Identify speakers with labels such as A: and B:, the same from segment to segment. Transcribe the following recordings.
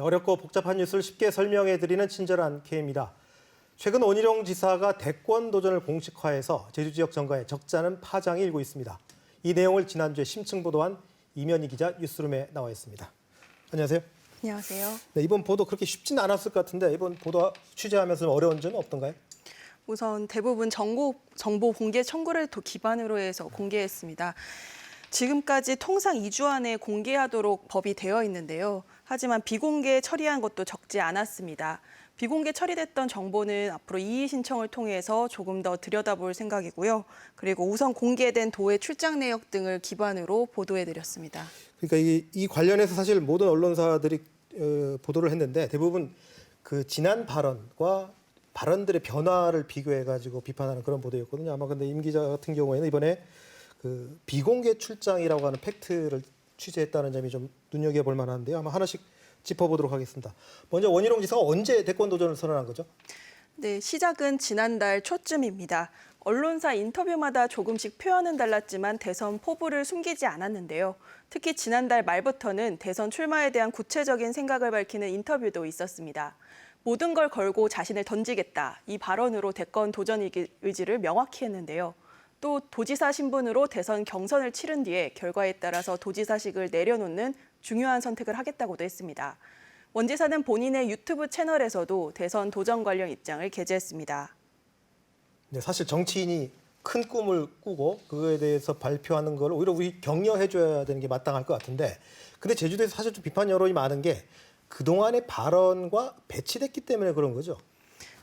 A: 네, 어렵고 복잡한 뉴스를 쉽게 설명해 드리는 친절한 K입니다. 최근 원희룡 지사가 대권 도전을 공식화해서 제주 지역 정가에 적잖은 파장이 일고 있습니다. 이 내용을 지난주에 심층 보도한 이면희 기자 뉴스룸에 나와 있습니다. 안녕하세요.
B: 안녕하세요.
A: 네, 이번 보도 그렇게 쉽지는 않았을 것 같은데 이번 보도 취재하면서 좀 어려운 점은 없던가요?
B: 우선 대부분 정보, 정보 공개 청구를 도- 기반으로 해서 공개했습니다. 지금까지 통상 2주 안에 공개하도록 법이 되어 있는데요. 하지만 비공개 처리한 것도 적지 않았습니다. 비공개 처리됐던 정보는 앞으로 이의 신청을 통해서 조금 더 들여다볼 생각이고요. 그리고 우선 공개된 도의 출장 내역 등을 기반으로 보도해 드렸습니다.
A: 그러니까 이, 이 관련해서 사실 모든 언론사들이 어, 보도를 했는데 대부분 그 지난 발언과 발언들의 변화를 비교해 가지고 비판하는 그런 보도였거든요. 아마 근데 임 기자 같은 경우에는 이번에 그 비공개 출장이라고 하는 팩트를 취재했다는 점이 좀 눈여겨 볼 만한데요. 아마 하나씩 짚어보도록 하겠습니다. 먼저 원희룡 지사가 언제 대권 도전을 선언한 거죠?
B: 네, 시작은 지난달 초쯤입니다. 언론사 인터뷰마다 조금씩 표현은 달랐지만 대선 포부를 숨기지 않았는데요. 특히 지난달 말부터는 대선 출마에 대한 구체적인 생각을 밝히는 인터뷰도 있었습니다. 모든 걸 걸고 자신을 던지겠다. 이 발언으로 대권 도전 의지를 명확히 했는데요. 또 도지사 신분으로 대선 경선을 치른 뒤에 결과에 따라서 도지사직을 내려놓는 중요한 선택을 하겠다고도 했습니다. 원 지사는 본인의 유튜브 채널에서도 대선 도전 관련 입장을 게재했습니다.
A: 네, 사실 정치인이 큰 꿈을 꾸고 그거에 대해서 발표하는 걸 오히려 우리 격려해 줘야 되는 게 마땅할 것 같은데 근데 제주도에서 사실 좀 비판 여론이 많은 게 그동안의 발언과 배치됐기 때문에 그런 거죠.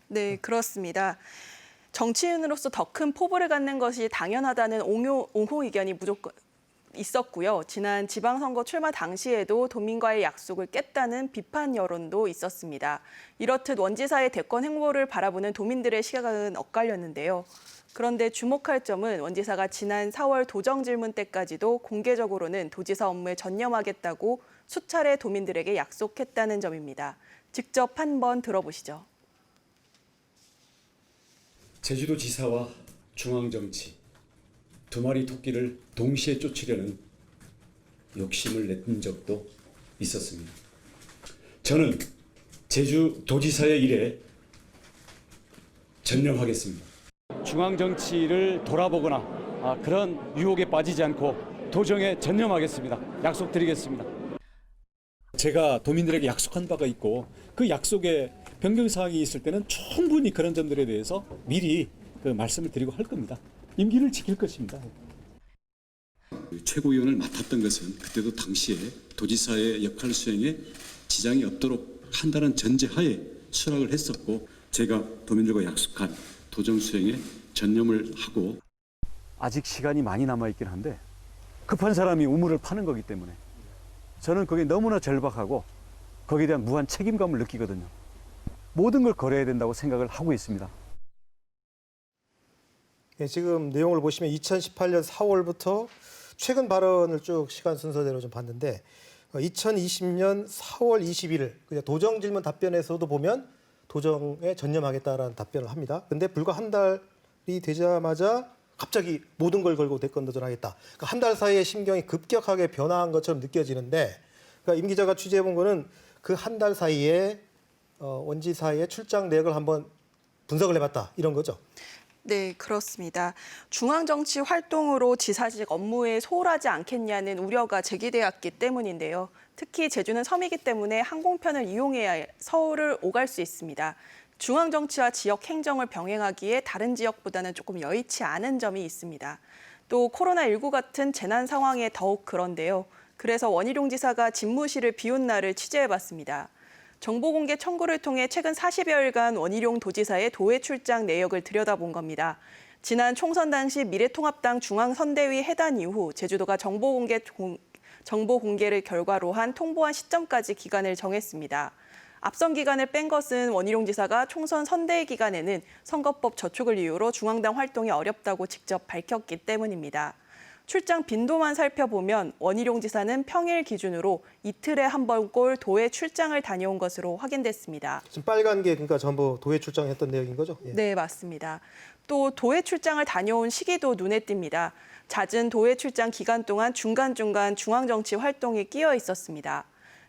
B: 네, 그렇습니다. 정치인으로서 더 큰 포부를 갖는 것이 당연하다는 옹호, 옹호 의견이 무조건 있었고요. 지난 지방선거 출마 당시에도 도민과의 약속을 깼다는 비판 여론도 있었습니다. 이렇듯 원지사의 대권 행보를 바라보는 도민들의 시각은 엇갈렸는데요. 그런데 주목할 점은 원지사가 지난 4월 도정 질문 때까지도 공개적으로는 도지사 업무에 전념하겠다고 수차례 도민들에게 약속했다는 점입니다. 직접 한 번 들어보시죠.
C: 제주도 지사와 중앙정치 두 마리 토끼를 동시에 쫓으려는 욕심을 냈던 적도 있었습니다. 저는 제주 도지사의 일에 전념하겠습니다. 중앙 정치를 돌아보거나 아, 그런 유혹에 빠지지 않고 도정에 전념하겠습니다. 약속드리겠습니다. 제가 도민들에게 약속한 바가 있고 그 약속에 변경 사항이 있을 때는 충분히 그런 점들에 대해서 미리 그 말씀을 드리고 할 겁니다. 임기를 지킬 것입니다.
D: 최고위원을 맡았던 것은 그때도 당시에 도지사의 역할 수행에 지장이 없도록 한다는 전제하에 수락을 했었고 제가 도민들과 약속한 도정 수행에 전념을 하고
C: 아직 시간이 많이 남아 있긴 한데 급한 사람이 우물을 파는 거기 때문에 저는 그게 너무나 절박하고 거기에 대한 무한 책임감을 느끼거든요. 모든 걸 걸어야 된다고 생각을 하고 있습니다.
A: 예, 지금 내용을 보시면 2018년 4월부터 최근 발언을 쭉 시간 순서대로 좀 봤는데 어, 2020년 4월 21일 그냥 도정 질문 답변에서도 보면 도정에 전념하겠다라는 답변을 합니다. 근데 불과 한 달이 되자마자 갑자기 모든 걸 걸고 대권 도전 하겠다. 그러니까 한 달 사이에 심경이 급격하게 변화한 것처럼 느껴지는데 그러니까 임 기자가 취재해 본 거는 그 한 달 사이에 어, 원지사의 출장 내역을 한번 분석을 해봤다 이런 거죠.
B: 네, 그렇습니다. 중앙정치 활동으로 지사직 업무에 소홀하지 않겠냐는 우려가 제기되었기 때문인데요. 특히 제주는 섬이기 때문에 항공편을 이용해야 서울을 오갈 수 있습니다. 중앙정치와 지역 행정을 병행하기에 다른 지역보다는 조금 여의치 않은 점이 있습니다. 또 코로나19 같은 재난 상황에 더욱 그런데요. 그래서 원희룡 지사가 집무실을 비운 날을 취재해봤습니다. 정보공개 청구를 통해 최근 40여일간 원희룡 도지사의 도외 출장 내역을 들여다본 겁니다. 지난 총선 당시 미래통합당 중앙선대위 해단 이후 제주도가 정보공개 공- 정보 공개를 결과로 한 통보한 시점까지 기간을 정했습니다. 앞선 기간을 뺀 것은 원희룡 지사가 총선 선대위 기간에는 선거법 저촉을 이유로 중앙당 활동이 어렵다고 직접 밝혔기 때문입니다. 출장 빈도만 살펴보면 원희룡 지사는 평일 기준으로 이틀에 한 번 꼴 도에 출장을 다녀온 것으로 확인됐습니다.
A: 지금 빨간 게 그러니까 전부 도에 출장했던 내용인 거죠? 예.
B: 네, 맞습니다. 또 도에 출장을 다녀온 시기도 눈에 띕니다. 잦은 도에 출장 기간 동안 중간중간 중앙정치 활동에 끼어 있었습니다.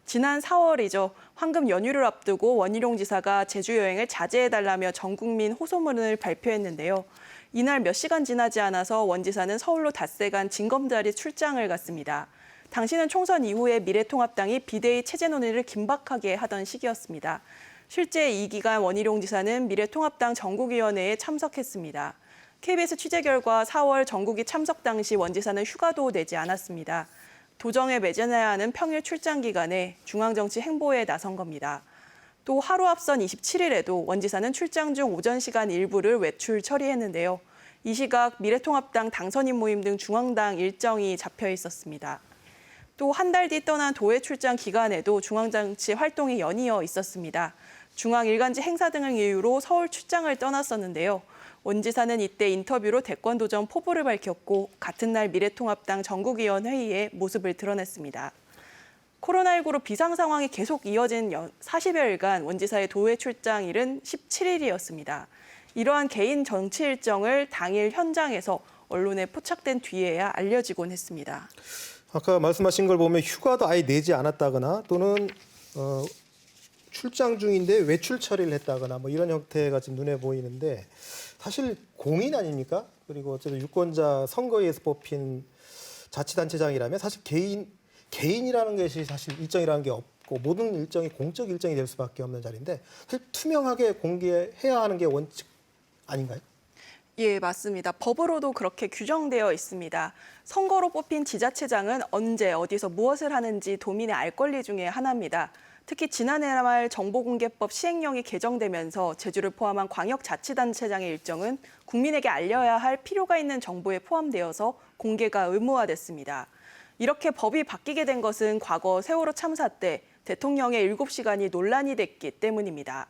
B: 지난 4월이죠. 황금 연휴를 앞두고 원희룡 지사가 제주 여행을 자제해달라며 전 국민 호소문을 발표했는데요. 이날 몇 시간 지나지 않아서 원 지사는 서울로 닷새간 진검다리 출장을 갔습니다. 당시는 총선 이후에 미래통합당이 비대위 체제 논의를 긴박하게 하던 시기였습니다. 실제 이 기간 원희룡 지사는 미래통합당 전국위원회에 참석했습니다. KBS 취재 결과 4월 전국이 참석 당시 원 지사는 휴가도 내지 않았습니다. 도정에 매진해야 하는 평일 출장 기간에 중앙정치 행보에 나선 겁니다. 또 하루 앞선 27일에도 원 지사는 출장 중 오전 시간 일부를 외출 처리했는데요. 이 시각 미래통합당 당선인 모임 등 중앙당 일정이 잡혀 있었습니다. 또 한 달 뒤 떠난 도회 출장 기간에도 중앙정치 활동이 연이어 있었습니다. 중앙 일간지 행사 등을 이유로 서울 출장을 떠났었는데요. 원 지사는 이때 인터뷰로 대권 도전 포부를 밝혔고 같은 날 미래통합당 전국위원 회의에 모습을 드러냈습니다. 코로나19로 비상 상황이 계속 이어진 40여일간 원 지사의 도회 출장일은 17일이었습니다. 이러한 개인 정치 일정을 당일 현장에서 언론에 포착된 뒤에야 알려지곤 했습니다.
A: 아까 말씀하신 걸 보면 휴가도 아예 내지 않았다거나 또는 어, 출장 중인데 외출 처리를 했다거나 뭐 이런 형태가 지금 눈에 보이는데 사실 공인 아닙니까? 그리고 어쨌든 유권자 선거에서 뽑힌 자치단체장이라면 사실 개인 개인이라는 것이 사실 일정이라는 게 없고 모든 일정이 공적 일정이 될 수밖에 없는 자리인데 사실 투명하게 공개해야 하는 게 원칙 아닌가요?
B: 예, 맞습니다. 법으로도 그렇게 규정되어 있습니다. 선거로 뽑힌 지자체장은 언제 어디서 무엇을 하는지 도민의 알 권리 중에 하나입니다. 특히 지난해 말 정보공개법 시행령이 개정되면서 제주를 포함한 광역자치단체장의 일정은 국민에게 알려야 할 필요가 있는 정보에 포함되어서 공개가 의무화됐습니다. 이렇게 법이 바뀌게 된 것은 과거 세월호 참사 때 대통령의 7시간이 논란이 됐기 때문입니다.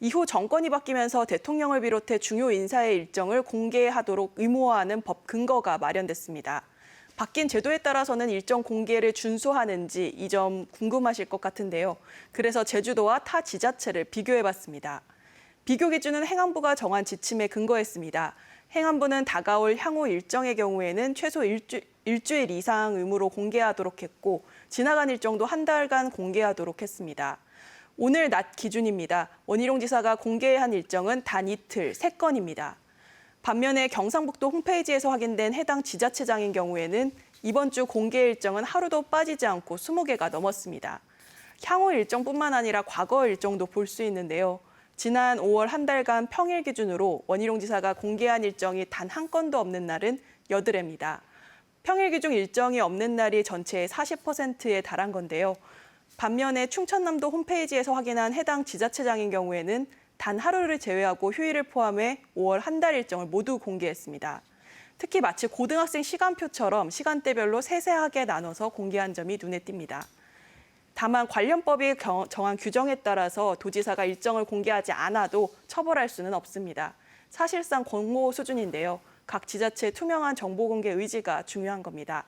B: 이후 정권이 바뀌면서 대통령을 비롯해 중요 인사의 일정을 공개하도록 의무화하는 법 근거가 마련됐습니다. 바뀐 제도에 따라서는 일정 공개를 준수하는지 이 점 궁금하실 것 같은데요. 그래서 제주도와 타 지자체를 비교해 봤습니다. 비교 기준은 행안부가 정한 지침에 근거했습니다. 행안부는 다가올 향후 일정의 경우에는 최소 일주, 일주일 이상 의무로 공개하도록 했고 지나간 일정도 한 달간 공개하도록 했습니다. 오늘 낮 기준입니다. 원희룡 지사가 공개한 일정은 단 이틀, 세건입니다 반면에 경상북도 홈페이지에서 확인된 해당 지자체장인 경우에는 이번 주 공개 일정은 하루도 빠지지 않고 20개가 넘었습니다. 향후 일정뿐만 아니라 과거 일정도 볼 수 있는데요. 지난 5월 한 달간 평일 기준으로 원희룡 지사가 공개한 일정이 단 한 건도 없는 날은 여드레입니다. 평일 기준 일정이 없는 날이 전체의 40%에 달한 건데요. 반면에 충청남도 홈페이지에서 확인한 해당 지자체장인 경우에는 단 하루를 제외하고 휴일을 포함해 5월 한 달 일정을 모두 공개했습니다. 특히 마치 고등학생 시간표처럼 시간대별로 세세하게 나눠서 공개한 점이 눈에 띕니다. 다만 관련법이 경- 정한 규정에 따라서 도지사가 일정을 공개하지 않아도 처벌할 수는 없습니다. 사실상 권고 수준인데요. 각 지자체의 투명한 정보 공개 의지가 중요한 겁니다.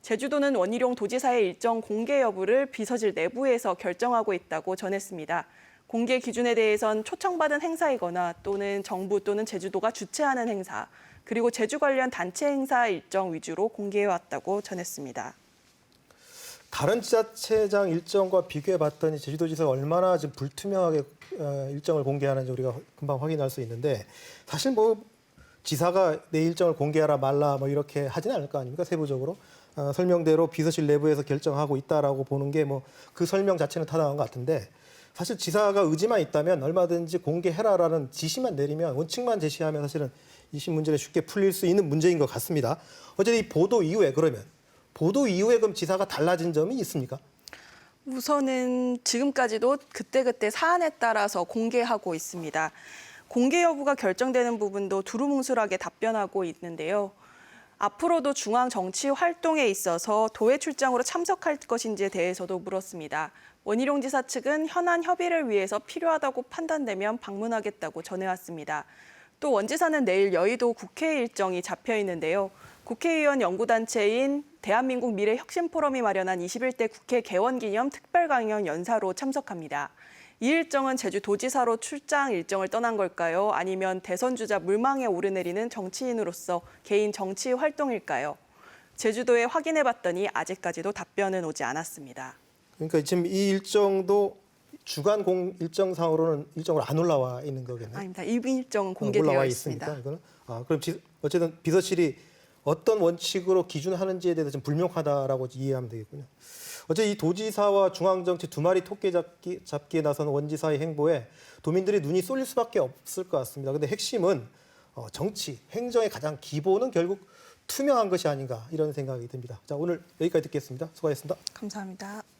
B: 제주도는 원희룡 도지사의 일정 공개 여부를 비서실 내부에서 결정하고 있다고 전했습니다. 공개 기준에 대해선 초청받은 행사이거나 또는 정부 또는 제주도가 주최하는 행사, 그리고 제주 관련 단체 행사 일정 위주로 공개해왔다고 전했습니다.
A: 다른 지자체장 일정과 비교해 봤더니 제주도지사가 얼마나 지금 불투명하게 어, 일정을 공개하는지 우리가 금방 확인할 수 있는데 사실 뭐 지사가 내 일정을 공개하라 말라 뭐 이렇게 하지는 않을 거 아닙니까 세부적으로 어, 설명대로 비서실 내부에서 결정하고 있다라고 보는 게 뭐 그 설명 자체는 타당한 것 같은데 사실 지사가 의지만 있다면 얼마든지 공개해라라는 지시만 내리면 원칙만 제시하면 사실은 이심 문제는 쉽게 풀릴 수 있는 문제인 것 같습니다. 어제 이 보도 이후에 그러면 보도 이후에 그럼 지사가 달라진 점이 있습니까?
B: 우선은 지금까지도 그때그때 사안에 따라서 공개하고 있습니다. 공개 여부가 결정되는 부분도 두루뭉술하게 답변하고 있는데요. 앞으로도 중앙 정치 활동에 있어서 도외 출장으로 참석할 것인지에 대해서도 물었습니다. 원희룡 지사 측은 현안 협의를 위해서 필요하다고 판단되면 방문하겠다고 전해왔습니다. 또 원 지사는 내일 여의도 국회 일정이 잡혀 있는데요. 국회의원 연구단체인 대한민국 미래혁신포럼이 마련한 21대 국회 개원 기념 특별 강연 연사로 참석합니다. 이 일정은 제주도지사로 출장 일정을 떠난 걸까요? 아니면 대선 주자 물망에 오르내리는 정치인으로서 개인 정치 활동일까요? 제주도에 확인해 봤더니 아직까지도 답변은 오지 않았습니다.
A: 그러니까 지금 이 일정도 주간 공 일정상으로는 일정으로 안 올라와 있는 거겠네요.
B: 아닙니다. 이비 일정은
A: 어,
B: 공개되어 있습니다.
A: 이거는 아 그럼 지, 어쨌든 비서실이 어떤 원칙으로 기준하는지에 대해서 좀 불명하다라고 이해하면 되겠군요. 어제 이 도지사와 중앙정치 두 마리 토끼 잡기, 잡기에 나선 원지사의 행보에 도민들이 눈이 쏠릴 수밖에 없을 것 같습니다. 근데 핵심은 어, 정치, 행정의 가장 기본은 결국 투명한 것이 아닌가 이런 생각이 듭니다. 자 오늘 여기까지 듣겠습니다. 수고하셨습니다.
B: 감사합니다.